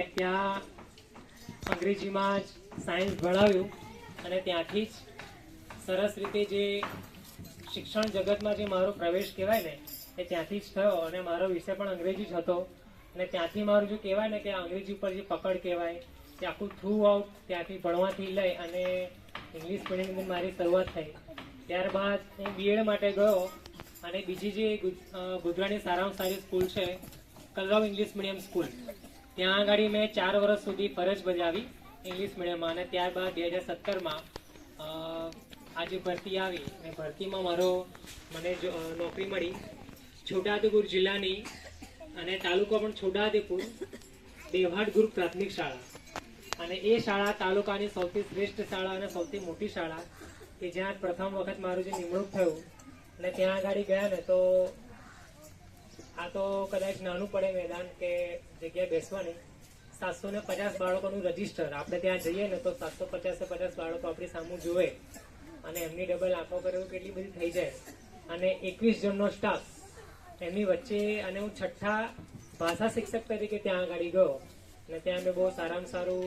એટલે ત્યાં અંગ્રેજીમાં જ સાયન્સ ભણાવ્યું અને ત્યાંથી જ સરસ રીતે જે શિક્ષણ જગતમાં જે મારો પ્રવેશ કહેવાય ને, એ ત્યાંથી જ થયો અને મારો વિષય પણ અંગ્રેજી જ હતો. અને ત્યાંથી મારું જે કહેવાય ને કે અંગ્રેજી ઉપર જે પકડ કહેવાય તે આખું થ્રુ આઉટ ત્યાંથી ભણવાથી લઈ અને ઇંગ્લિશ મીડિયમની મારી શરૂઆત થઈ. ત્યારબાદ હું બીએડ માટે ગયો અને બીજી જે ગુજ- ગુજરાતની સારામાં સારી સ્કૂલ છે, કલરવ ઇંગ્લિશ મીડિયમ સ્કૂલ ત્યાં આગળ મેં ચાર વર્ષ સુધી ફરજ બજાવી ઇંગ્લિશ મીડિયમમાં અને ત્યારબાદ બે હજાર સત્તરમાં આજે ભરતી આવી અને ભરતીમાં મારો, મને નોકરી મળી. છોટાઉદેપુર જિલ્લાની અને તાલુકો પણ છોટાઉદેપુર દેવહાટ ગ્રુપ પ્રાથમિક શાળા. અને એ શાળા તાલુકાની સૌથી શ્રેષ્ઠ શાળા અને સૌથી મોટી શાળા કે જ્યાં પ્રથમ વખત મારું જે નિમણૂક થયું અને ત્યાં આગળ ગયા ને તો આ તો કદાચ નાનું પડે મેદાન કે જગ્યાએ બેસવાની. સાતસો ને પચાસ બાળકોનું રજિસ્ટર. આપણે ત્યાં જઈએ ને તો સાતસો પચાસ પચાસ બાળકો આપણી સામુ જોવે અને એમની ડબલ આંખો કરવું કેટલી બધી થઈ જાય. અને એકવીસ જણનો સ્ટાફ એમની વચ્ચે અને હું છઠ્ઠા ભાષા શિક્ષક તરીકે ત્યાં આગળ ગયો. અને ત્યાં મેં બહુ સારામાં સારું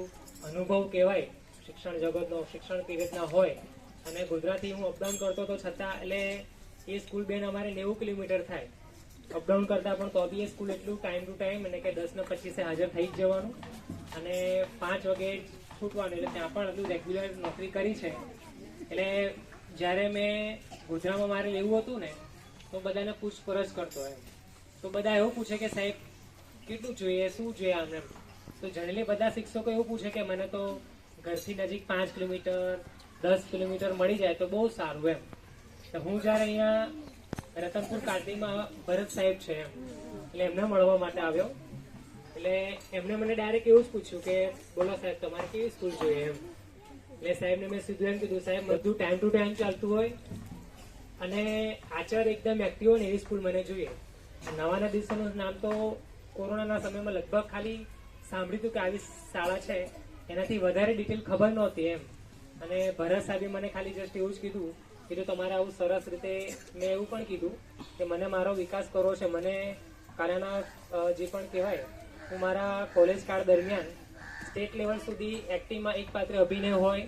અનુભવ કહેવાય. શિક્ષણ જગતનો, શિક્ષણ કેવી રીતના હોય. અને ગુજરાતી હું અપડાઉન કરતો તો છતાં એટલે એ સ્કૂલ બેન અમારે નેવું કિલોમીટર થાય. અપડાઉન કરતા પણ તો બી સ્કૂલ એટલું ટાઈમ ટુ ટાઈમ અને કે દસ ને પચીસે હાજર થઈ જ જવાનું. અને પાંચ વાગે છૂટવાનું, એટલે ત્યાં પણ એટલું રેગ્યુલર નોકરી કરી છે. એટલે જ્યારે મેં ગુજરાતમાં મારે લેવું હતું ને, તો બધાને પૂછપરછ કરતો એમ. તો બધા એવું પૂછે કે, સાહેબ, કેટલું જોઈએ, શું જોઈએ આમ એમ? તો જનરલી બધા શિક્ષકો એવું પૂછે કે, મને તો ઘરથી નજીક પાંચ કિલોમીટર, દસ કિલોમીટર મળી જાય તો બહુ સારું એમ. તો હું જ્યારે અહીંયા રતનપુર કાર્તિકમાં ભરત સાહેબ છે એટલે એમને મળવા માટે આવ્યો. એટલે એમને મને ડાયરેક્ટ એવું જ પૂછ્યું કે, બોલો સાહેબ, તમારે કેવી સ્કૂલ જોઈએ એમ? એટલે સાહેબને મેં સીધું એમ કીધું, સાહેબ, બધું ટાઈમ ટુ ટાઈમ ચાલતું હોય અને આચાર એકદમ એક્ટિવ હોય ને એવી સ્કૂલ મને જોઈએ. નવાના દિવસોનું નામ તો કોરોનાના સમયમાં લગભગ ખાલી સાંભળ્યું હતું કે આવી શાળા છે, એનાથી વધારે ડિટેલ ખબર નહોતી એમ. અને ભરત સાહેબે મને ખાલી જસ્ટ એવું જ કીધું કે જો તમારે આવું સરસ રીતે મેં એવું પણ કીધું કે મને મારો વિકાસ કરવો છે, મને કાર્યના જે પણ કહેવાય, હું મારા કોલેજ કાળ દરમિયાન સ્ટેટ લેવલ સુધી એક્ટિંગમાં એક પાત્ર અભિનય હોય,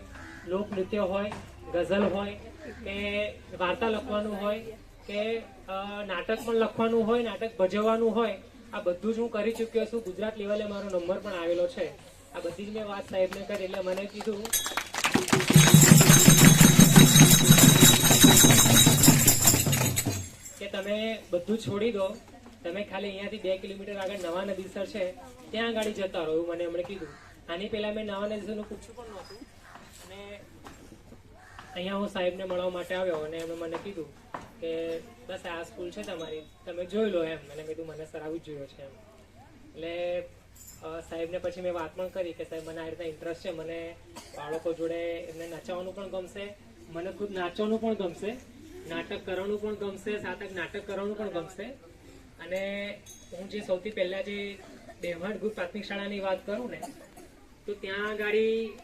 લોકનૃત્ય હોય, ગઝલ હોય, કે વાર્તા લખવાનું હોય, કે નાટક પણ લખવાનું હોય, નાટક ભજવવાનું હોય, આ બધું જ હું કરી ચૂક્યો છું. ગુજરાત લેવલે મારો નંબર પણ આવેલો છે. આ બધી જ મેં વાત સાહેબને કરી એટલે મને કીધું કે તમે બધું છોડી દો. તમે ખાલી અહીંયાથી બે કિલોમીટર આગળ નવા નદીસર છે, ત્યાં આગળ જતા રહો એવું મને એમણે કીધું. આની પહેલા મેં નવા નદીસરનું પૂછ્યું પણ નહોતું. અને અહીંયા હું સાહેબને મળવા માટે આવ્યો અને એમણે મને કીધું કે, બસ આ સ્કૂલ છે તમારી, તમે જોઈ લો એમ. અને કીધું, મને સર આવું જ જોયો છે એમ. એટલે સાહેબને પછી મેં વાત પણ કરી કે, સાહેબ, મને આ રીતે ઇન્ટરેસ્ટ છે. મને બાળકો જોડે એમને નચાવવાનું પણ ગમશે મને ખુદ નાચવાનું પણ ગમશે, નાટક કરવાનું પણ ગમશે, સાથે નાટક કરવાનું પણ ગમશે. અને હું જે સૌથી પહેલા જે દેવહાટ ગ્રુપ પ્રાથમિક શાળાની વાત કરું ને, તો ત્યાં ગાડી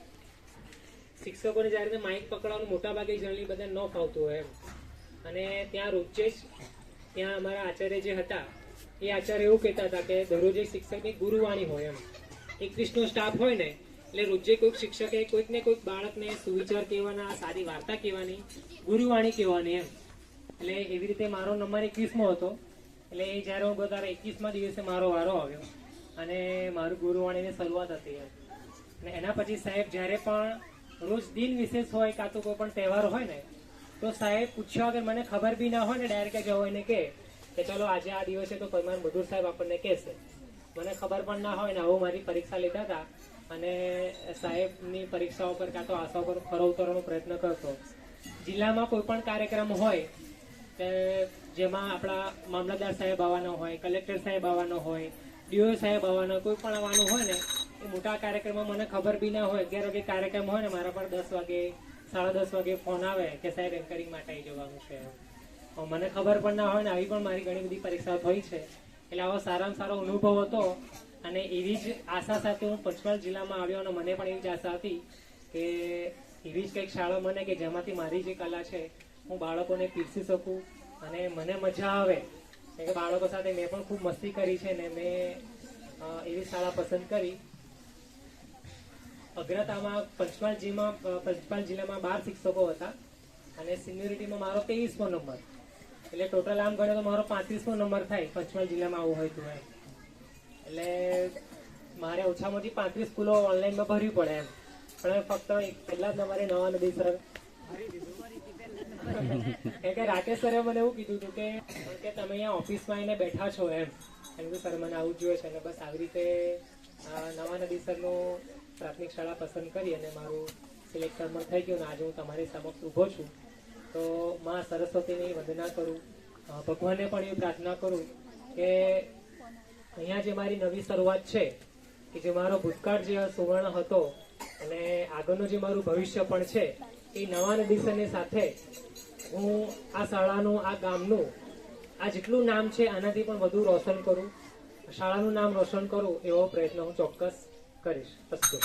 શિક્ષકોને જ્યારે માઇક પકડવાનું મોટા ભાગે જનરલી બધા ન ફાવતું હોય એમ. અને ત્યાં રોજે જ, ત્યાં અમારા આચાર્ય જે હતા, એ આચાર્ય એવું કહેતા હતા કે દરરોજ શિક્ષકની ગુરુવાણી હોય એમ. એકવીસનો સ્ટાફ હોય ને એટલે રોજે કોઈક શિક્ષકે, કોઈક ને કોઈક બાળકને સુવિચાર કહેવાના, સારી વાર્તા કહેવાની, ગુરુવાણી કહેવાની એમ. એટલે એવી રીતે મારો નંબર એકવીસમો હતો. એટલે એ જ્યારે હું ગયો એકવીસમાં દિવસે મારો વારો આવ્યો અને મારું ગુરુવાણીની શરૂઆત હતી એમ. અને એના પછી સાહેબ જ્યારે પણ રોજ દિન વિશેષ હોય કાં તો કોઈ પણ તહેવાર હોય ને, તો સાહેબ પૂછ્યા વગર મને ખબર બી ના હોય ને ડાયરેક્ટ જવો એને કે કે ચલો આજે આ દિવસે તો પરમાન મધુર સાહેબ આપણને કહેશે. મને ખબર પણ ના હોય ને આવું મારી પરીક્ષા લીધા હતા. અને સાહેબની પરીક્ષાઓ પર કાં તો આશા પર ખરો ઉતરવાનો પ્રયત્ન કરતો. જિલ્લામાં કોઈ પણ કાર્યક્રમ હોય કે જેમાં આપણા મામલતદાર સાહેબ આવવાનો હોય, કલેક્ટર સાહેબ આવવાનો હોય, ડીઓ સાહેબ આવવાનો કોઈ પણ આવવાનું હોય ને, એ મોટા કાર્યક્રમમાં મને ખબર બી ના હોય અગિયાર વાગે કાર્યક્રમ હોય ને, મારા પર દસ વાગે, સાડા દસ વાગે ફોન આવે કે સાહેબ એન્કરિંગ માટે આવી જવાનું છે. મને ખબર પણ ના હોય ને, આવી પણ મારી ઘણી બધી પરીક્ષાઓ થઈ છે. એટલે આવો સારામાં સારો અનુભવ હતો. અને એવી જ આશા સાથે હું પંચમહાલ જિલ્લામાં આવ્યો અને મને પણ એવી જ આશા હતી કે એવી જ કંઈક શાળા મને કે જેમાંથી મારી જે કલા છે, હું બાળકોને પીરસી શકું અને મને મજા આવે. કે બાળકો સાથે મેં પણ ખૂબ મસ્તી કરી છે ને મેં એવી શાળા પસંદ કરી. અગ્રતામાં પંચમહાલ જીમાં પંચમહાલ જિલ્લામાં બાર શિક્ષકો હતા અને સિન્યોરિટીમાં મારો તેવીસમો નંબર. એટલે ટોટલ આમ ગણ્યો તો મારો પાંત્રીસમો નંબર થાય પંચમહાલ જિલ્લામાં આવું હોય તો એમ. એટલે મારે ઓછામાં ઓછી પાંત્રીસ સ્કૂલો ઓનલાઈનમાં ભરવી પડે એમ. પણ ફક્ત પહેલા જ નંબરે નવા નદી સર કેમ કે રાકેશ સરે મને એવું કીધું હતું કે તમે અહીંયા ઓફિસમાં આવીને બેઠા છો એમ. એમ કે સર મને આવું જોઈએ છે. અને બસ આવી રીતે નવા નદી સરનું પ્રાથમિક શાળા પસંદ કરી અને મારું સિલેક્શન પણ થઈ ગયું ને આજે હું તમારી સમક્ષ ઊભો છું. તો માં સરસ્વતીની વંદના કરું. ભગવાનને પણ એ પ્રાર્થના કરું કે અહીંયા જે મારી નવી શરૂઆત છે, કે જે મારો ભૂતકાળ જે સુવર્ણ હતો અને આગળનું જે મારું ભવિષ્ય પણ છે, એ નવા નિદર્શનની સાથે હું આ શાળાનું, આ ગામનું, આ જેટલું નામ છે, આનાથી પણ વધુ રોશન કરું, શાળાનું નામ રોશન કરું, એવો પ્રયત્ન હું ચોક્કસ કરીશ. અસ્તુ.